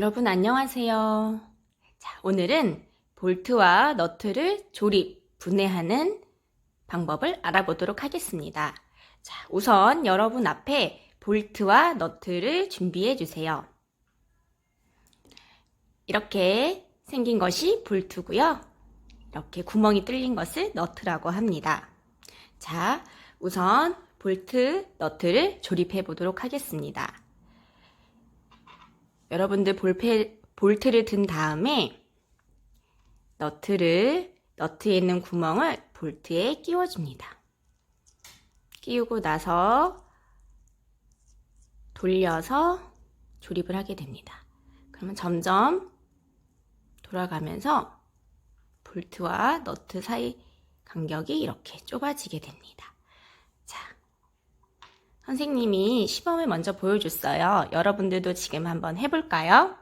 여러분 안녕하세요. 자, 오늘은 볼트와 너트를 조립, 분해하는 방법을 알아보도록 하겠습니다. 자, 우선 여러분 앞에 볼트와 너트를 준비해 주세요. 이렇게 생긴 것이 볼트고요. 이렇게 구멍이 뚫린 것을 너트라고 합니다. 자, 우선 볼트, 너트를 조립해 보도록 하겠습니다. 여러분들 볼페, 볼트를 든 다음에 너트를, 너트에 있는 구멍을 볼트에 끼워줍니다. 끼우고 나서 돌려서 조립을 하게 됩니다. 그러면 점점 돌아가면서 볼트와 너트 사이 간격이 이렇게 좁아지게 됩니다. 자, 선생님이 시범을 먼저 보여줬어요. 여러분들도 지금 한번 해볼까요?